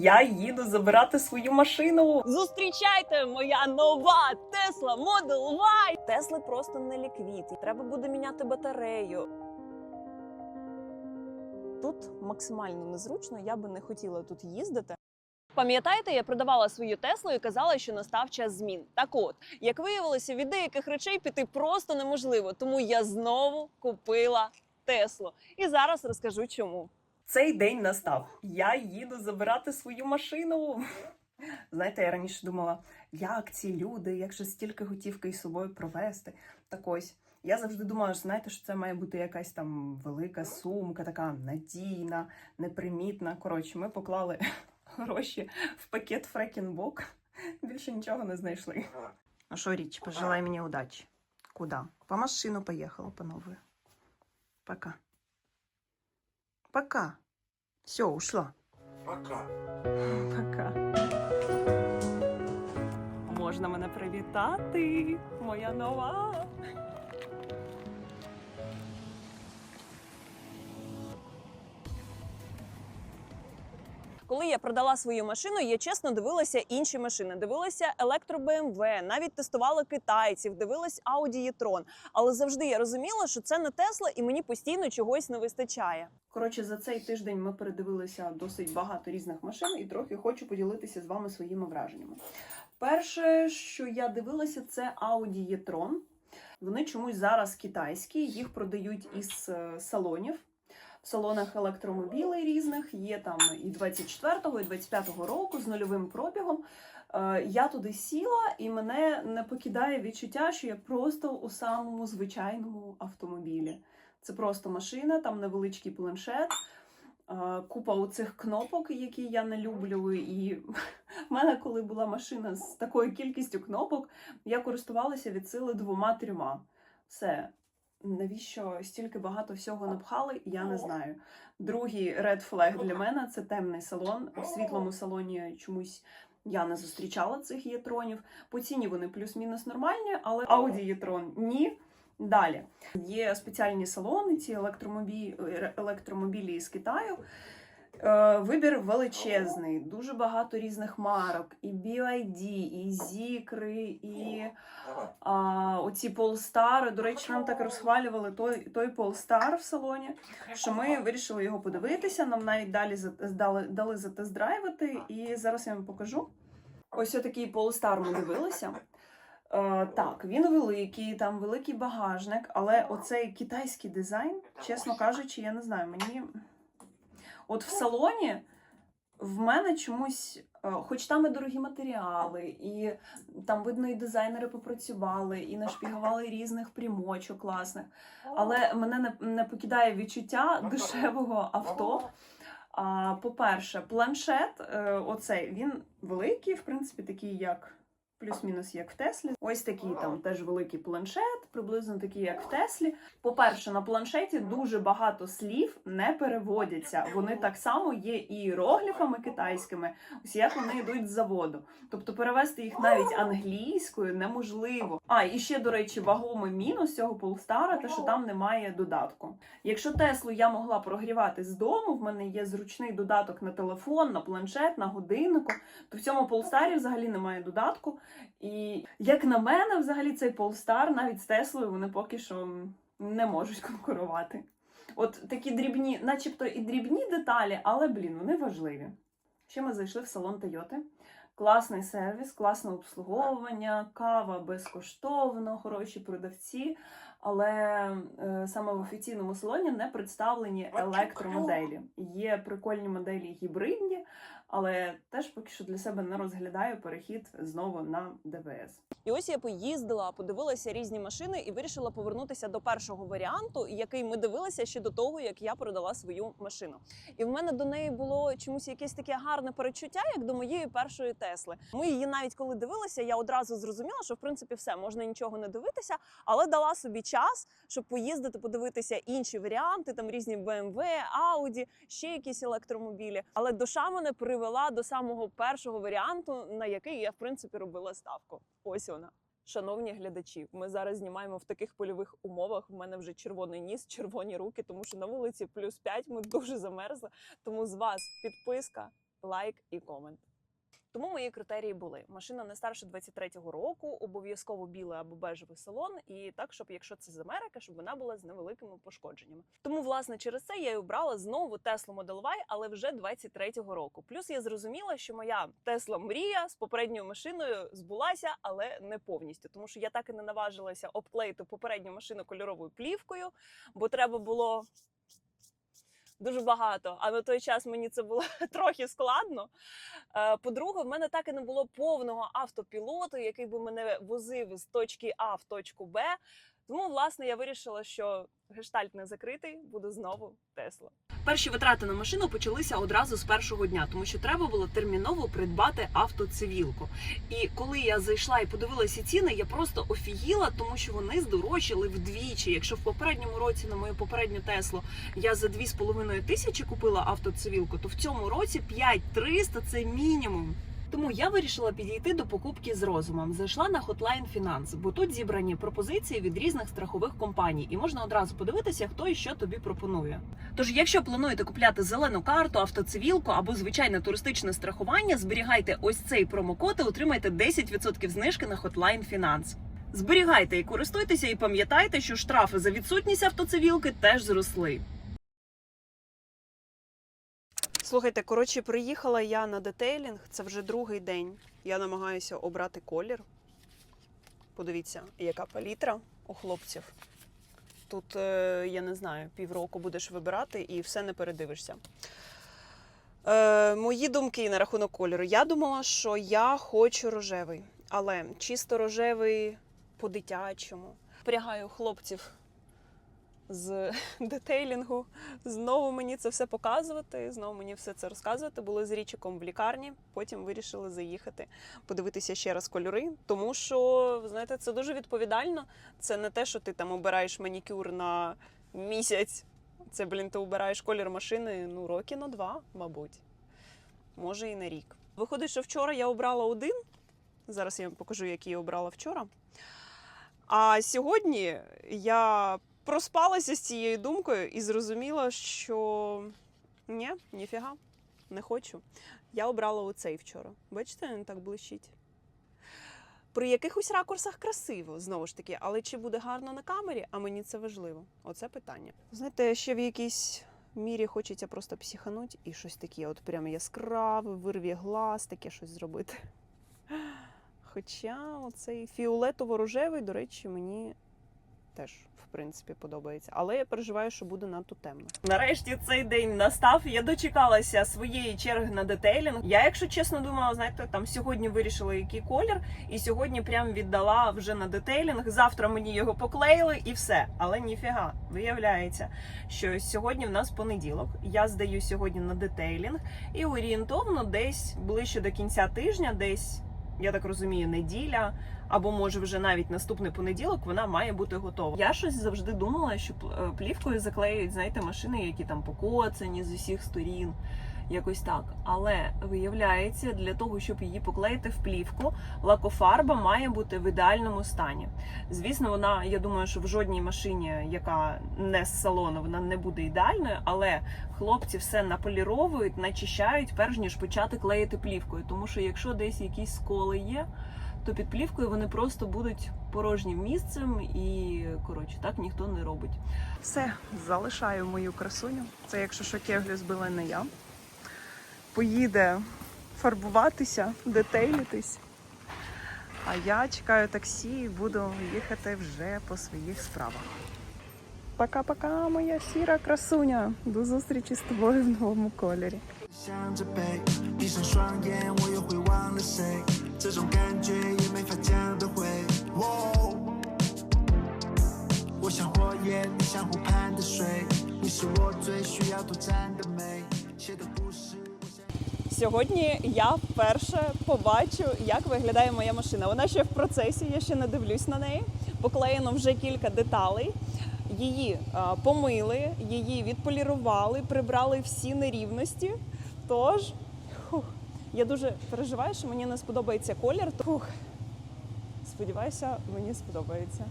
Я їду забирати свою машину. Зустрічайте, моя нова Tesla Model Y! Тесли просто не ліквід. Треба буде міняти батарею. Тут максимально незручно, я би не хотіла тут їздити. Пам'ятаєте, я продавала свою Теслу і казала, що настав час змін. Так от, як виявилося, від деяких речей піти просто неможливо, тому я знову купила Теслу. І зараз розкажу чому. Цей день настав. Я їду забирати свою машину. Знаєте, я раніше думала, як ці люди, як же стільки готівки із собою провести. Так ось. Я завжди думала, що знаєте, що це має бути якась там велика сумка, така надійна, непримітна. Коротше, ми поклали гроші в пакет фрекінбок. Більше нічого не знайшли. Ну що, Річ, пожелай мені удачі. Куда? По машину поїхала по новую. Пока. Пока. Все, ушла. Пока. Пока. Можна мене привітати, моя нова. Коли я продала свою машину, я чесно дивилася інші машини. Дивилася електро BMW, навіть тестувала китайців, дивилась Audi e-tron. Але завжди я розуміла, що це не Тесла, і мені постійно чогось не вистачає. Коротше, за цей тиждень ми передивилися досить багато різних машин і трохи хочу поділитися з вами своїми враженнями. Перше, що я дивилася, це Audi e-tron. Вони чомусь зараз китайські, їх продають із е, салонів. Салонах електромобілей різних є там і 24-го, і 25-го року з нульовим пробігом. Е, Я туди сіла, і мене не покидає відчуття, що я просто у самому звичайному автомобілі. Це просто машина, там невеличкий планшет, е, купа оцих кнопок, які я не люблю. І в мене, коли була машина з такою кількістю кнопок, я користувалася від сили двома-трьома. Все. Навіщо стільки багато всього напхали, я не знаю. Другий red flag для мене це темний салон. У світлому салоні чомусь я не зустрічала цих єтронів. По ціні вони плюс-мінус нормальні, але Audi єтрон ні. Далі є спеціальні салони, ці електромобілі, електромобілі з Китаю. Е, Вибір величезний, дуже багато різних марок, і BYD, і Зікри, і а, оці Polestar. До речі, нам так розхвалювали той, той Polestar в салоні, що ми вирішили його подивитися. Нам навіть далі дали, дали затест-драйвити, і зараз я вам покажу. Ось отакий Polestar ми дивилися. Е, так, він великий, там великий багажник, але оцей китайський дизайн, чесно кажучи, я не знаю, мені. От в салоні в мене чомусь, е, хоч там і дорогі матеріали, і там видно, і дизайнери попрацювали, і нашпігували різних примочок класних. Але мене не, не покидає відчуття дешевого авто. А, по-перше, планшет, е, оцей він великий, в принципі, такий, як плюс-мінус, як в Теслі. Ось такий там теж великий планшет, приблизно такий, як в Теслі. По-перше, на планшеті дуже багато слів не переводяться. Вони так само є іерогліфами китайськими, ось як вони йдуть з заводу. Тобто перевести їх навіть англійською неможливо. А і ще, до речі, вагомий мінус цього Полстара, те, що там немає додатку. Якщо Теслу я могла прогрівати з дому, в мене є зручний додаток на телефон, на планшет, на годиннику, то в цьому Полстарі взагалі немає додатку. І як на мене, взагалі цей Polestar навіть з Теслою вони поки що не можуть конкурувати. От такі дрібні, начебто і дрібні деталі, але блін, вони важливі. Ще ми зайшли в салон Тойоти. Класний сервіс, класне обслуговування, кава безкоштовно, хороші продавці. Але е, саме в офіційному салоні не представлені електромоделі. Є прикольні моделі гібридні, але теж поки що для себе не розглядаю перехід знову на ДВС. І ось я поїздила, подивилася різні машини і вирішила повернутися до першого варіанту, який ми дивилися ще до того, як я продала свою машину. І в мене до неї було чомусь якесь таке гарне перечуття, як до моєї першої Тесли. Ми її навіть коли дивилися, я одразу зрозуміла, що в принципі все можна нічого не дивитися, але дала собі час, щоб поїздити, подивитися інші варіанти, там різні BMW, Audi, ще якісь електромобілі. Але душа мене привела до самого першого варіанту, на який я в принципі робила ставку. Ось вона. Шановні глядачі, ми зараз знімаємо в таких польових умовах. У мене вже червоний ніс, червоні руки, тому що на вулиці плюс 5, ми дуже замерзли. Тому з вас підписка, лайк і комент. Тому мої критерії були: машина не старше 23-го року, обов'язково білий або бежевий салон, і так, щоб якщо це з Америки, щоб вона була з невеликими пошкодженнями. Тому, власне, через це я й обрала знову Tesla Model Y, але вже 23-го року. Плюс я зрозуміла, що моя Tesla мрія з попередньою машиною збулася, але не повністю, тому що я так і не наважилася обклеїти попередню машину кольоровою плівкою, бо треба було. Дуже багато, а на той час мені це було трохи складно. Е, По-друге, в мене так і не було повного автопілоту, який би мене возив з точки А в точку Б. Тому, власне, я вирішила, що гештальт не закритий, буде знову Тесла. Перші витрати на машину почалися одразу з першого дня, тому що треба було терміново придбати автоцивілку. І коли я зайшла і подивилася ціни, я просто офігіла, тому що вони здорожчали вдвічі. Якщо в попередньому році на мою попередню Теслу я за 2,5 тисячі купила автоцивілку, то в цьому році 5300 – це мінімум. Тому я вирішила підійти до покупки з розумом. Зайшла на Hotline Finance, бо тут зібрані пропозиції від різних страхових компаній, і можна одразу подивитися, хто і що тобі пропонує. Тож, якщо плануєте купляти зелену карту, автоцивілку або звичайне туристичне страхування, зберігайте ось цей промокод і отримайте 10% знижки на Hotline Finance. Зберігайте і користуйтеся, і пам'ятайте, що штрафи за відсутність автоцивілки теж зросли. Слухайте, коротше, приїхала я на детейлінг. Це вже другий день. Я намагаюся обрати колір. Подивіться, яка палітра у хлопців. Тут, е, я не знаю, півроку будеш вибирати і все не передивишся. Е, мої думки на рахунок кольору. Я думала, що я хочу рожевий, але чисто рожевий по-дитячому. Впрягаю хлопців з детейлінгу. Знову мені це все показувати, знову мені все це розказувати. Були з річиком в лікарні, потім вирішили заїхати, подивитися ще раз кольори. Тому що, знаєте, це дуже відповідально. Це не те, що ти там обираєш манікюр на місяць. Це, блін, ти обираєш колір машини ну, роки на два, мабуть. Може і на рік. Виходить, що вчора я обрала один. Зараз я вам покажу, який я обрала вчора. А сьогодні я проспалася з цією думкою і зрозуміла, що ні, ніфіга, не хочу. Я обрала оцей вчора. Бачите, він так блищить. При якихось ракурсах красиво, знову ж таки, але чи буде гарно на камері, а мені це важливо. Оце питання. Знаєте, ще в якійсь мірі хочеться просто психануть і щось таке, от прям яскраве, вирві глаз, таке щось зробити. Хоча оцей фіолетово-рожевий, до речі, мені теж в принципі подобається. Але я переживаю, що буде надто темно. Нарешті цей день настав. Я дочекалася своєї черги на детейлінг. Я, якщо чесно, думала, знаєте, там сьогодні вирішила, який колір, і сьогодні прям віддала вже на детейлінг. Завтра мені його поклеїли і все. Але ніфіга, виявляється, що сьогодні в нас понеділок. Я здаю сьогодні на детейлінг, і орієнтовно десь ближче до кінця тижня, десь. Я так розумію, неділя або може вже навіть наступний понеділок вона має бути готова. Я щось завжди думала, що е, плівкою заклеюють, знаєте, машини, які там покоцані з усіх сторін. Якось так. Але виявляється, для того, щоб її поклеїти в плівку, лакофарба має бути в ідеальному стані. Звісно, вона, я думаю, що в жодній машині, яка не з салону, вона не буде ідеальною, але хлопці все наполіровують, начищають, перш ніж почати клеїти плівкою. Тому що якщо десь якісь сколи є, то під плівкою вони просто будуть порожнім місцем і коротше так ніхто не робить. Все, залишаю мою красуню. Це якщо що кеглю збила не я Поїде фарбуватися, детейлітись. А я чекаю таксі і буду їхати вже по своїх справах. Пока-пока, моя сіра красуня. До зустрічі з тобою в новому кольорі. 向着背，闭上双眼，我又会忘了谁。这种感觉也没法讲得会。哦，我像火焰，你像湖畔的水，你是我最需要独占的美。写的故事，我想。 Сьогодні я вперше побачу, як виглядає моя машина. Вона ще в процесі, я ще не дивлюсь на неї. Поклеєно вже кілька деталей. Її е, помили, її відполірували, прибрали всі нерівності. Тож, фух, я дуже переживаю, що мені не сподобається колір. Фух, сподіваюся, мені сподобається.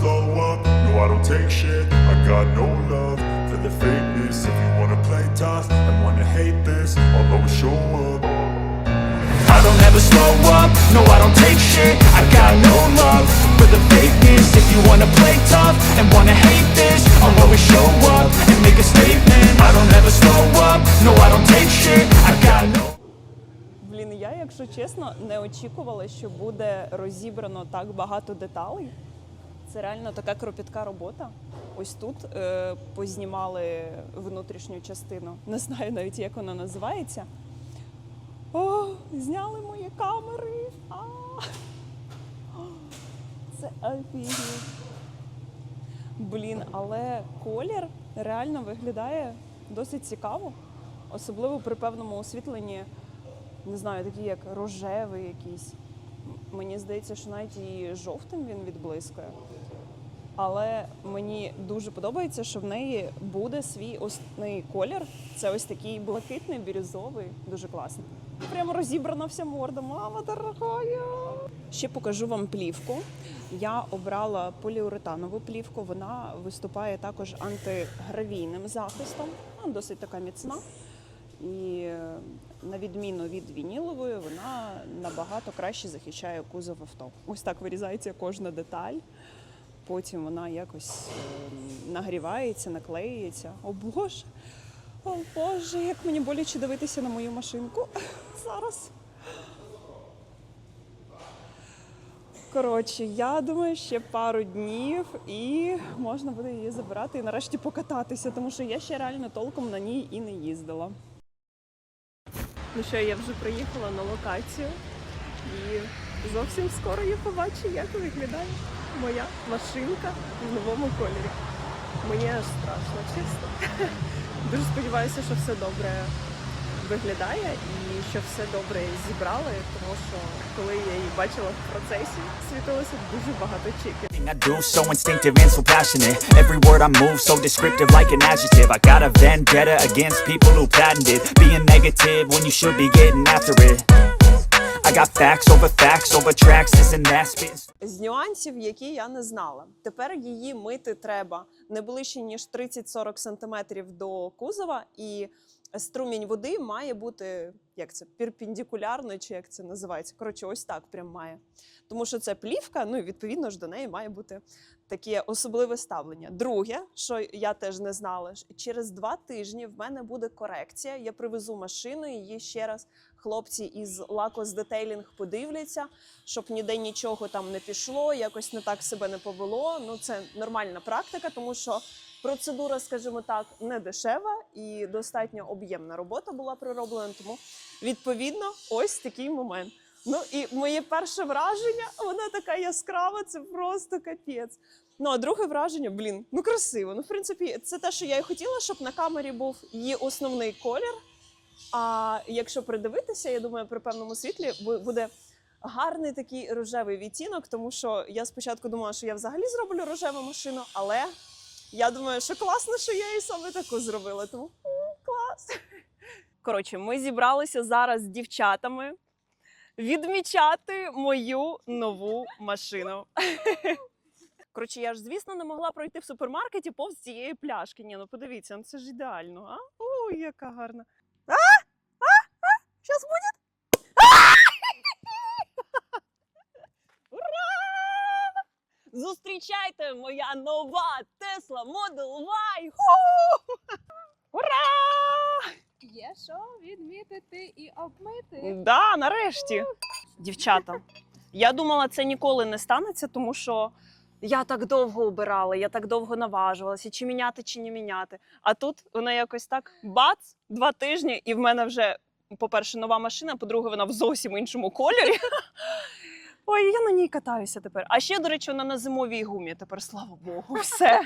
Slow up, no I don't take shit I got no love for the fakeness If you wanna play tough and wanna hate this I'll always show up I don't ever slow up, no I don't take shit I got no love for the fakeness If you wanna play tough and wanna hate this I'll always show up and make a statement I don't ever slow up, no I don't take shit I got no Блін, я, якщо чесно, не очікувала, що буде розібрано так багато деталей. Це реально така кропітка робота. Ось тут е, познімали внутрішню частину. Не знаю навіть, як вона називається. О, зняли мої камери. Це офігеть. Блін, але колір реально виглядає досить цікаво, особливо при певному освітленні не знаю, такий як рожевий якийсь. Мені здається, що навіть і жовтим він відблискує. Але мені дуже подобається, що в неї буде свій основний колір. Це ось такий блакитний, бірюзовий, дуже класний. Прямо розібрана вся морда. Мама дорогая! Ще покажу вам плівку. Я обрала поліуретанову плівку. Вона виступає також антигравійним захистом. Вона досить така міцна. І на відміну від вінілової, вона набагато краще захищає кузов авто. Ось так вирізається кожна деталь. Потім вона якось е, нагрівається, наклеюється. О Боже! О Боже, як мені боляче дивитися на мою машинку зараз. Коротше, я думаю, ще пару днів і можна буде її забирати і нарешті покататися, тому що я ще реально толком на ній і не їздила. Ну що, я вже приїхала на локацію і зовсім скоро я побачу, як виглядає моя машинка в новому кольорі. Мені аж страшно, чесно. Дуже сподіваюся, що все добре виглядає і що все добре зібрали, тому що коли я її бачила в процесі, світилося дуже багато чеків. I do so instinctive and so passionate Every word I move so descriptive like an adjective I got a vendetta against people who patented Being negative when you should be getting after it I got facts over facts over tracks, isn't that spitting З нюансів, які я не знала. Тепер її мити треба не ближче ніж 30-40 см до кузова, і струмінь води має бути як це перпендикулярно, чи як це називається. Коротше, ось так прям має. Тому що це плівка, ну і відповідно ж до неї має бути таке особливе ставлення. Друге, що я теж не знала, через два тижні в мене буде корекція. Я привезу машину, її ще раз хлопці із Лакос Детейлінг подивляться, щоб ніде нічого там не пішло, якось не так себе не повело. Ну це нормальна практика, тому що процедура, скажімо так, не дешева і достатньо об'ємна робота була пророблена. Тому відповідно ось такий момент. Ну і моє перше враження, вона така яскрава, це просто капець. Ну а друге враження, блін, ну красиво. Ну, в принципі, це те, що я і хотіла, щоб на камері був її основний колір. А якщо придивитися, я думаю, при певному світлі буде гарний такий рожевий відтінок, тому що я спочатку думала, що я взагалі зроблю рожеву машину, але я думаю, що класно, що я її саме таку зробила. Тому клас. Коротше, ми зібралися зараз з дівчатами відмічати мою нову машину. Коротше, я ж, звісно, не могла пройти в супермаркеті повз цієї пляшки. Ні, ну подивіться, ну це ж ідеально, а? Ой, яка гарна. А? А? А? Щас буде? Зустрічайте, моя нова Tesla Model Y! Ура! Є що відмітити і обмити. Да, нарешті. Дівчата, я думала, це ніколи не станеться, тому що я так довго обирала, я так довго наважувалася, чи міняти, чи не міняти. А тут вона якось так бац, два тижні, і в мене вже, по-перше, нова машина, по-друге, вона в зовсім іншому кольорі. Ой, я на ній катаюся тепер. А ще, до речі, вона на зимовій гумі. Тепер слава Богу, все.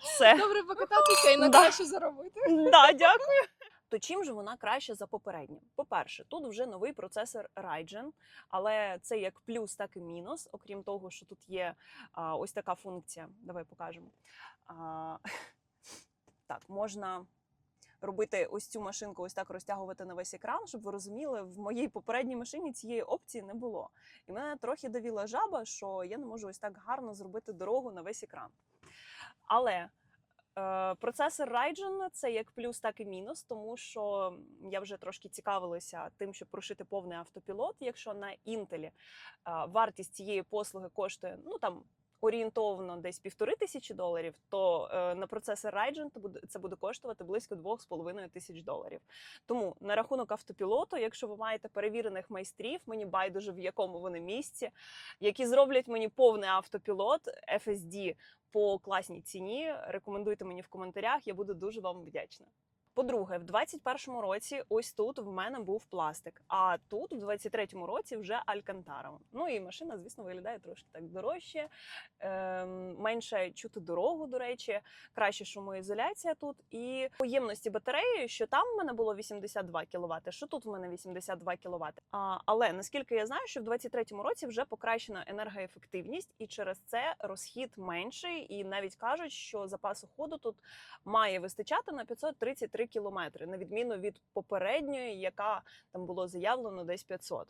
все. Добре покататися і на Да. краще заробити. Да, дякую. То чим же вона краще за попередню? По-перше, тут вже новий процесор Ryzen, але це як плюс, так і мінус. Окрім того, що тут є а, ось така функція. Давай покажемо. А, так, можна робити ось цю машинку, ось так розтягувати на весь екран, щоб ви розуміли, в моїй попередній машині цієї опції не було. І мене трохи довіла жаба, що я не можу ось так гарно зробити дорогу на весь екран. Але Е, Процесор Ryzen – це як плюс, так і мінус, тому що я вже трошки цікавилася тим, щоб прошити повний автопілот. Якщо на Intel е, вартість цієї послуги коштує ну там орієнтовно десь півтори тисячі доларів, то е, на то буде це буде коштувати близько двох з половиною тисяч доларів. Тому на рахунок автопілоту, якщо ви маєте перевірених майстрів, мені байдуже в якому вони місці, які зроблять мені повний автопілот FSD по класній ціні. Рекомендуйте мені в коментарях, я буду дуже вам вдячна. По-друге, в 21-му році ось тут в мене був пластик, а тут, в 23-му році, вже алькантара. Ну і машина, звісно, виглядає трошки так дорожче, ем, менше чути дорогу, до речі, краще шумоізоляція тут. І по ємності батареї, що там в мене було 82 кВт, що тут в мене 82 кВт. А, але наскільки я знаю, що в 23-му році вже покращена енергоефективність, і через це розхід менший. І навіть кажуть, що запасу ходу тут має вистачати на 533 кілометри, на відміну від попередньої, яка там було заявлено десь 500.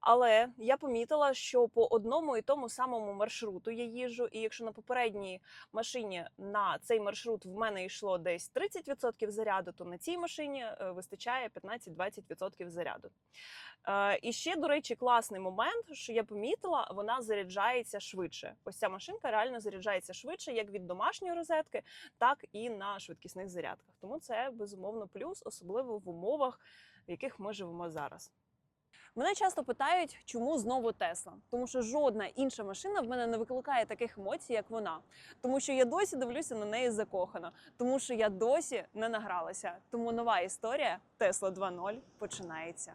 Але я помітила, що по одному і тому самому маршруту я їжджу, і якщо на попередній машині на цей маршрут в мене йшло десь 30% заряду, то на цій машині е, вистачає 15-20% заряду. Е, І ще, до речі, класний момент, що я помітила, вона заряджається швидше. Ось ця машинка реально заряджається швидше, як від домашньої розетки, так і на швидкісних зарядках. Тому це безумовно плюс, особливо в умовах, в яких ми живемо зараз. Мене часто питають, чому знову Тесла, тому що жодна інша машина в мене не викликає таких емоцій, як вона. Тому що я досі дивлюся на неї закохано, тому що я досі не награлася. Тому нова історія Тесла 2.0 починається.